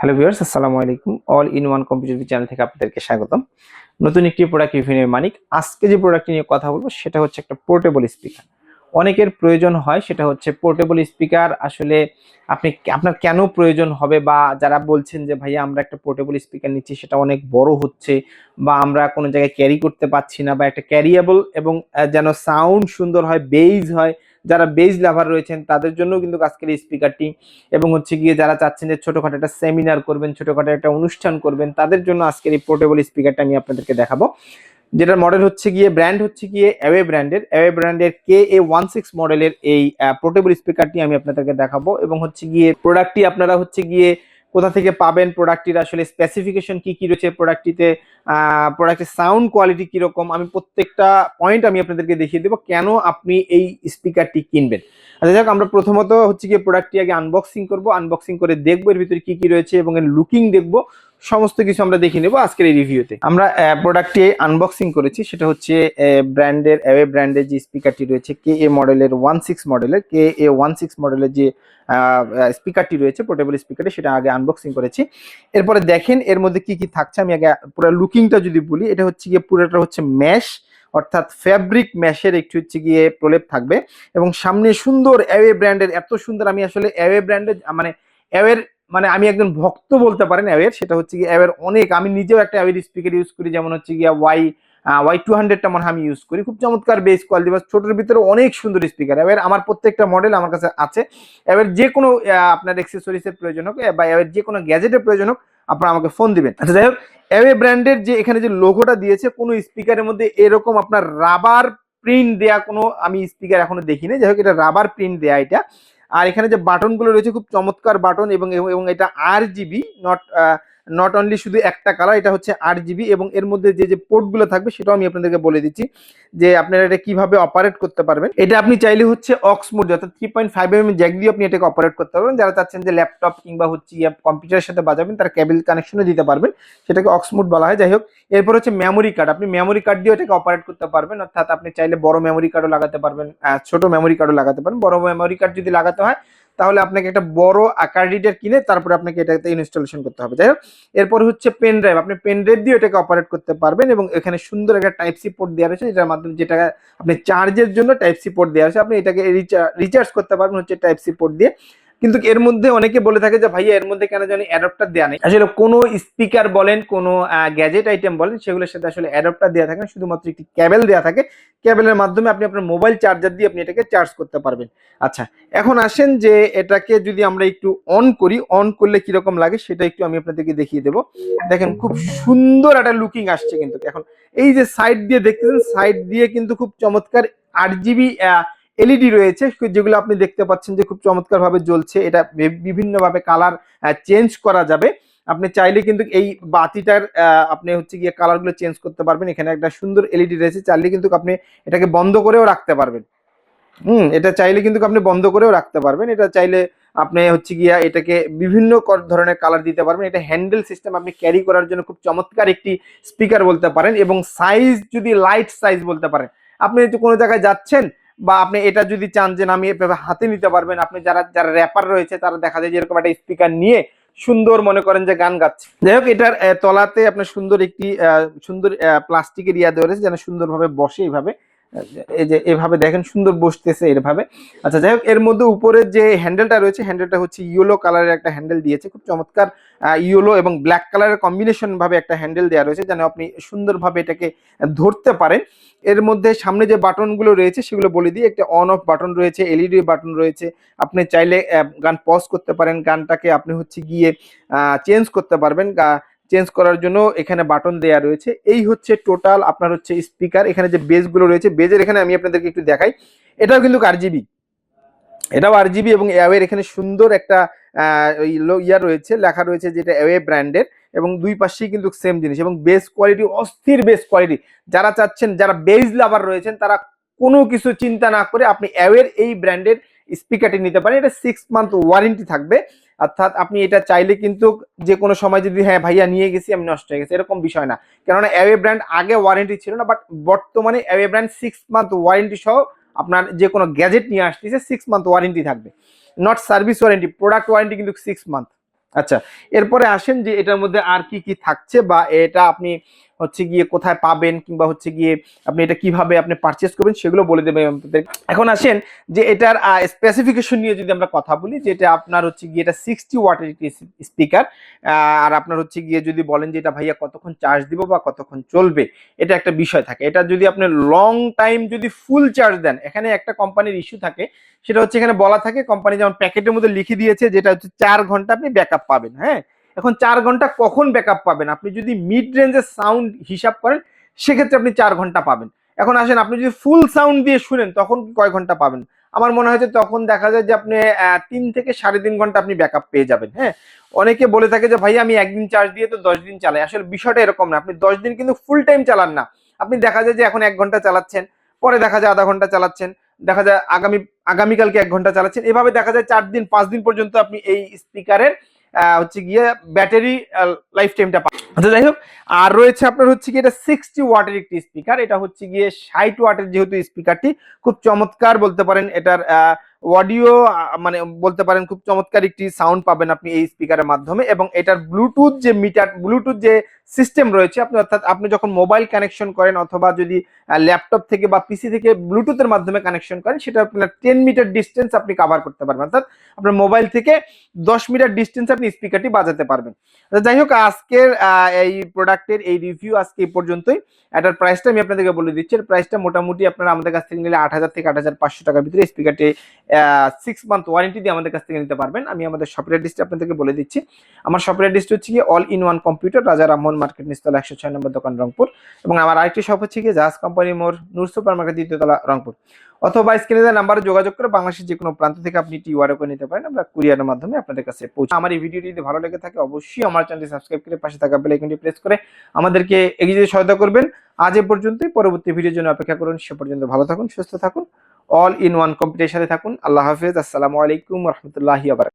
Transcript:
Hello viewers, আসসালামু আলাইকুম। All in one computer channel থেকে আপনাদেরকে স্বাগতম। নতুন একটি প্রোডাক্ট রিভিউয়ের মানিক আজকে যে প্রোডাক্টটি নিয়ে কথা বলব, সেটা হচ্ছে একটা পোর্টেবল স্পিকার অনেকের প্রয়োজন হয়, সেটা হচ্ছে পোর্টেবল স্পিকার আসলে আপনি আপনার কেন প্রয়োজন হবে বা যারা বলছেন যে, ভাইয়া, আমরা একটা পোর্টেবল স্পিকার নিচ্ছি, সেটা অনেক বড় হচ্ছে বা আমরা কোনো জায়গায় ক্যারি করতে পারছি না বা একটা ক্যারিয়েবল এবং যেন সাউন্ড সুন্দর হয় বেইজ হয় যারা বেজ লাভার রয়েছেন, তাদের জন্য কিন্তু আজকের এই স্পিকারটি এবং হচ্ছে গিয়ে যারা চাচ্ছেন যে ছোটখাটো একটা সেমিনার করবেন, ছোটখাটো একটা অনুষ্ঠান করবেন, তাদের জন্য আজকের এই পোর্টেবল স্পিকারটা আমি আপনাদেরকে দেখাবো। যেটার মডেল হচ্ছে গিয়ে ব্র্যান্ড হচ্ছে গিয়ে অ্যাওয়ে ব্র্যান্ডের অ্যাওয়ে ব্র্যান্ডের কে এ ওয়ান সিক্স মডেলের এই পোর্টেবল স্পিকারটি আমি আপনাদেরকে দেখাবো। এবং হচ্ছে গিয়ে প্রোডাক্টটি আপনারা হচ্ছে গিয়ে কোথা থেকে পাবেন প্রোডাক্টটির আসলে স্পেসিফিকেশন কি কি রয়েছে প্রোডাক্টটিতে প্রোডাক্টের সাউন্ড কোয়ালিটি কীরকম? আমি প্রত্যেকটা পয়েন্ট আমি আপনাদেরকে দেখিয়ে দেবো কেন আপনি এই স্পিকারটি কিনবেন। আচ্ছা যাক আমরা প্রথমত হচ্ছে গিয়ে প্রোডাক্টটি আগে আনবক্সিং করব। আনবক্সিং করে দেখব এর ভিতরে কি কি রয়েছে এবং এর লুকিং দেখব। সমস্ত কিছু আমরা দেখে নেব আজকের এই রিভিউতে। আমরা প্রোডাক্টটি আনবক্সিং করেছি, সেটা হচ্ছে ব্র্যান্ডের অ্যাওয়ে ব্র্যান্ডের যে স্পিকারটি রয়েছে, কে এ মডেলের ওয়ান সিক্স মডেলের কে এ ওয়ান সিক্স মডেলের যে স্পিকারটি রয়েছে পোর্টেবল স্পিকারটি সেটা আগে আনবক্সিং করেছি। এরপরে দেখেন, এর মধ্যে কি কি থাকছে, আমি আগে পুরো লুকিংটা যদি বলি, এটা হচ্ছে গিয়ে পুরোটা হচ্ছে ম্যাশ অর্থাৎ ফ্যাব্রিক ম্যাশের একটু হচ্ছে গিয়ে প্রলেপ থাকবে। এবং সামনে সুন্দর অ্যাওয়ে ব্র্যান্ডের এত সুন্দর আমি আসলে অ্যাওয়ে ব্র্যান্ডের মানে অ্যাওয়ের মানে আমি একজন ভক্ত বলতে পারেন অ্যাওয়ের, সেটা হচ্ছে কি অ্যাওয়ের অনেক, আমি নিজেও একটা অ্যাওয়ের স্পিকার ইউজ করি, যেমন হচ্ছে গিয়া ওয়াই ওয়াই টু হান্ড্রেডটা মনে আমি ইউজ করি। খুব চমৎকার বেস কোয়ালিটি বা ছোটোর ভিতরে অনেক সুন্দর স্পিকার এবার আমার প্রত্যেকটা মডেল আমার কাছে আছে। এবার যে কোনো আপনার এক্সেসরিজের প্রয়োজন হোক, বা এবার যে কোনো গ্যাজেটের প্রয়োজন হোক, আপনারা আমাকে ফোন দিবেন। আচ্ছা যাই হোক, অ্যাওয়ে ব্র্যান্ডের যে এখানে যে লোগোটা দিয়েছে, কোনো স্পিকারের মধ্যে এরকম আপনার রাবার প্রিন্ট দেয়া কোনো আমি স্পিকার এখনও দেখিনি। যাই হোক, এটা রাবার প্রিন্ট দেয়া এটা। আর এখানে যে বাটনগুলো রয়েছে খুব চমৎকার বাটন এবং এবং এটা R GB not not only শুধু একটা কালার এটা হচ্ছে আট জিবি এবং এর মধ্যে যে যে পোর্টগুলো থাকবে সেটাও আমি আপনাদেরকে বলে দিচ্ছি যে আপনারা এটা কীভাবে অপারেট করতে পারবেন। এটা আপনি চাইলে হচ্ছে অক্স মোড অর্থাৎ three point five M jack দিয়ে আপনি এটাকে অপারেট করতে পারবেন। যারা চাচ্ছেন যে ল্যাপটপ কিংবা হচ্ছে কম্পিউটারের সাথে বাজাবেন, তার কেবল কানেকশনও দিতে পারবেন। সেটাকে অক্স মোড বলা হয়। যাই হোক, এরপর হচ্ছে মেমোরি কার্ড আপনি মেমোরি কার্ড দিয়ে এটাকে অপারেট করতে পারবেন। অর্থাৎ আপনি চাইলে বড় মেমোরি কার্ডও লাগাতে পারবেন ছোট মেমোরি কার্ডও লাগাতে পারেন। বড় মেমোরি কার্ড যদি লাগাতে হয় তাহলে আপনাকে একটা বড় আকার রিডার কিনে তারপরে আপনাকে এটাতে ইনস্টলেশন করতে হবে। যাই হোক এরপর হচ্ছে পেন ড্রাইভ আপনি পেন ড্রাইভ দিয়ে এটাকে অপারেট করতে পারবেন এবং এখানে সুন্দর একটা টাইপ সি পোর্ট দেওয়া রয়েছে, যেটার মাধ্যমে যেটা আপনি চার্জের জন্য টাইপ সি পোর্ট দেওয়া আছে আপনি এটাকে রিচার্জ করতে পারবেন হচ্ছে টাইপ সি পোর্ট দিয়ে। কিন্তু এর মধ্যে অনেকে বলে থাকে যে ভাইয়া এর মধ্যে কেন জানি অ্যাডাপ্টার দেওয়া নেই। আসলে কোনো স্পিকার বলেন, কোনো গ্যাজেট আইটেম বলেন, সেগুলোর সাথে আসলে অ্যাডাপ্টার দেওয়া থাকে শুধুমাত্র একটি ক্যাবেল দেওয়া থাকে। ক্যাবেলের মাধ্যমে আপনি আপনার মোবাইল চার্জার দিয়ে আপনি এটাকে চার্জ করতে পারবেন। আচ্ছা এখন আসেন যে এটাকে যদি আমরা একটু অন করি অন করলে কীরকম লাগে সেটা একটু আমি আপনাদেরকে দেখিয়ে দেবো। দেখেন খুব সুন্দর একটা লুকিং আসছে কিন্তু। এখন এই যে সাইড দিয়ে দেখতেছেন সাইড দিয়ে কিন্তু খুব চমৎকার আট জিবি এলইডি রয়েছে, যেগুলো আপনি দেখতে পাচ্ছেন যে খুব চমৎকার ভাবে জ্বলছে। এটা বিভিন্ন ভাবে কালার চেঞ্জ করা যাবে। আপনি চাইলে কিন্তু এই বাতিটার আপনি হচ্ছে গিয়ে কালারগুলো চেঞ্জ করতে পারবেন। এখানে একটা সুন্দর এলইডি রয়েছে, চাইলে কিন্তু আপনি এটাকে বন্ধ করেও রাখতে পারবেন। হুম, এটা চাইলে কিন্তু আপনি বন্ধ করেও রাখতে পারবেন। এটা চাইলে আপনি হচ্ছে গিয়া এটাকে বিভিন্ন ধরনের কালার দিতে পারবেন। এটা হ্যান্ডেল সিস্টেম আপনি ক্যারি করার জন্য খুব চমৎকার একটি স্পিকার বলতে পারেন এবং সাইজ যদি লাইট সাইজ বলতে পারেন। আপনি কোনো জায়গায় যাচ্ছেন বা আপনি এটা যদি চান যে আমি এভাবে হাতে নিতে পারবেন, আপনি যারা যারা র্যাপার রয়েছে, তারা দেখা যায় যেরকম একটা স্পিকার নিয়ে সুন্দর মনে করেন যে গান গাচ্ছে। যাই হোক, এটার তলাতে আপনার সুন্দর একটি সুন্দর প্লাস্টিকের ইয়া দেওয়া রয়েছে, যেন সুন্দরভাবে বসে এইভাবে। এই যে এভাবে দেখেন সুন্দর বসতেছে এভাবে। আচ্ছা যাই হোক, এর মধ্যে উপরে যে হ্যান্ডেলটা রয়েছে হ্যান্ডেলটা হচ্ছে ইয়েলো কালারের একটা হ্যান্ডেল দিয়েছে। খুব চমৎকার ইয়েলো এবং ব্ল্যাক কালারের কম্বিনেশন ভাবে একটা হ্যান্ডেল দেওয়া রয়েছে, যেন আপনি সুন্দরভাবে এটাকে ধরতে পারেন। এর মধ্যে সামনে যে বাটনগুলো রয়েছে, সেগুলো বলে দিই। একটা অন অফ বাটন রয়েছে এলইডি বাটন রয়েছে। আপনি চাইলে গান পজ করতে পারেন। গানটাকে আপনি হচ্ছে গিয়ে চেঞ্জ করতে পারবেন। চেঞ্জ করার জন্য এখানে বাটন দেয়া রয়েছে। এই হচ্ছে টোটাল আপনার হচ্ছে স্পিকার। এখানে যে বেসগুলো রয়েছে বেজের এখানে আমি আপনাদেরকে একটু দেখাই। এটাও কিন্তু আরজিবি এটাও আরজিবি এবং অ্যাওয়ের এখানে সুন্দর একটা আহ, ওই লো- ইয়া রয়েছে লেখা রয়েছে যেটা অ্যাওয়ে ব্র্যান্ডের এবং দুই পাশেই কিন্তু সেম জিনিস এবং বেস কোয়ালিটি অস্থির বেস কোয়ালিটি যারা চাচ্ছেন যারা বেস লাভার রয়েছেন তারা কোনো কিছু চিন্তা না করে আপনি অ্যাওয়ের এই ব্র্যান্ডের স্পিকারটি নিতে পারেন। এটা সিক্স মান্থ ওয়ারেন্টি থাকবে। অর্থাৎ আপনি এটা চাইলে কিন্তু যে কোনো সময় যদি হ্যাঁ ভাইয়া নিয়ে গেছি, আমি নষ্ট হয়ে গেছি, এরকম বিষয় না। কেননা অ্যাওয়ে ব্র্যান্ড আগে ওয়ারেন্টি ছিল না বাট বর্তমানে Awei brand six month warranty সহ আপনার যে কোনো গ্যাজেট নিয়ে আসতেছে সিক্স মান্থ ওয়ারেন্টি থাকবে। Not service warranty product warranty কিন্তু সিক্স মান্থ আচ্ছা এরপরে আসেন যে এটার মধ্যে আর কি কি থাকছে বা এটা আপনি হচ্ছে গিয়ে কোথায় পাবেন কিংবা হচ্ছে গিয়ে আপনি এটা কীভাবে আপনি পারচেস করবেন সেগুলো বলে আপনাদের এখন আসেন যে এটার স্পেসিফিকেশন নিয়ে যদি আমরা কথা বলি, যে এটা আপনার হচ্ছে গিয়ে এটা সিক্সটি ওয়াটের একটি স্পিকার আর আপনার হচ্ছে গিয়ে যদি বলেন যে এটা ভাইয়া কতক্ষণ চার্জ দিব বা কতক্ষণ চলবে, এটা একটা বিষয় থাকে। এটা যদি আপনি লং টাইম যদি ফুল চার্জ দেন, এখানে একটা কোম্পানির ইস্যু থাকে, সেটা হচ্ছে এখানে বলা থাকে কোম্পানি যেমন প্যাকেটের মধ্যে লিখে দিয়েছে, যেটা হচ্ছে চার ঘণ্টা আপনি ব্যাকআপ পাবেন হ্যাঁ? এখন চার ঘণ্টা কখন ব্যাকআপ পাবেন? আপনি যদি মিড রেঞ্জের সাউন্ড হিসাব করেন, সেক্ষেত্রে আপনি চার ঘণ্টা পাবেন। এখন আসেন, আপনি যদি ফুল সাউন্ড দিয়ে শুনেন, তখন কয় ঘণ্টা পাবেন? আমার মনে হয় তখন দেখা যায় যে আপনি তিন থেকে সাড়ে তিন ঘণ্টা আপনি ব্যাকআপ পেয়ে যাবেন হ্যাঁ? অনেকে বলে থাকে যে, ভাই, আমি একদিন চার্জ দিয়ে তো দশ দিন চালাই। আসলে বিষয়টা এরকম না। আপনি দশ দিন কিন্তু ফুল টাইম চালান না। আপনি দেখা যায় যে এখন এক ঘণ্টা চালাচ্ছেন, পরে দেখা যায় আধা ঘণ্টা চালাচ্ছেন, দেখা যায় আগামী, আগামীকালকে এক ঘণ্টা চালাচ্ছেন। এভাবে দেখা যায় চার দিন, পাঁচ দিন পর্যন্ত আপনি এই স্পিকারের হচ্ছে গিয়ে ব্যাটারি লাইফ টাইমটা আচ্ছা যাই হোক, আর রয়েছে আপনার হচ্ছে গিয়ে এটা সিক্সটি ওয়াটের একটি স্পিকার এটা হচ্ছে গিয়ে ষাট ওয়াটের যেহেতু স্পিকারটি খুব চমৎকার বলতে পারেন এটার অডিও মানে বলতে পারেন খুব চমৎকার একটি সাউন্ড পাবেন আপনি এই স্পিকারের মাধ্যমে। এবং এটার ব্লুটুথ যে মিটার ব্লুটুথ যে সিস্টেম রয়েছে, আপনি অর্থাৎ আপনি যখন মোবাইল কানেকশন করেন অথবা যদি ল্যাপটপ থেকে বা পিসি থেকে ব্লুটুথের মাধ্যমে কানেকশন করেন, সেটা আপনার টেন মিটার ডিস্টেন্স আপনি কভার করতে পারবেন। অর্থাৎ আপনার মোবাইল থেকে দশ মিটার ডিস্টেন্স আপনি স্পিকারটি বাজাতে পারবেন। যাই হোক, আজকের এই প্রোডাক্টের এই রিভিউ আজকে এই পর্যন্তই। এটার প্রাইসটা আমি আপনাদেরকে বলে দিচ্ছি। এর প্রাইসটা মোটামুটি আপনারা আমাদের কাছ থেকে নিলে আট হাজার থেকে আট হাজার পাঁচশো টাকার ভিতরে স্পিকারটি সিক্স মান্থ ওয়ারেন্টি দিয়ে আমাদের কাছ থেকে নিতে পারবেন। আমি আমাদের শপের অ্যাড্রেসটি আপনাদেরকে বলে দিচ্ছি। আমার শপের অ্যাড্রেসটি হচ্ছে গিয়ে অল ইন ওয়ান কম্পিউটার রাজা রামমোহন মার্কেট নিস্তলা একশো ছয় নম্বর দোকান রংপুর এবং আমার আরেকটি শপ হচ্ছে গিয়ে Jahaj company Mor Noor super market দ্বিতীয়তলা Rangpur. অথবা স্ক্রিনে দেওয়া নাম্বারে যোগাযোগ করে বাংলাদেশের যে কোনো প্রান্ত থেকে আপনি টি অর্ডার করে নিতে পারেন, আমরা কুরিয়ারের মাধ্যমে আপনাদের কাছে পৌঁছে আমার এই ভিডিওটি যদি ভালো লেগে থাকে, অবশ্যই আমার চ্যানেলটি সাবস্ক্রাইব করে পাশে থাকা বেল আইকনটি প্রেস করে আমাদেরকে এগিয়ে যেতে সহায়তা করবেন। আজ এ পর্যন্তই, পরবর্তী ভিডিওর জন্য অপেক্ষা করুন। সে পর্যন্ত ভালো থাকুন, সুস্থ থাকুন। অল ইন ওয়ান কম্পিউটারের সাথে থাকুন। আল্লাহ হাফেজ। আসসালামু আলাইকুম রহমতুল্লাহি আবার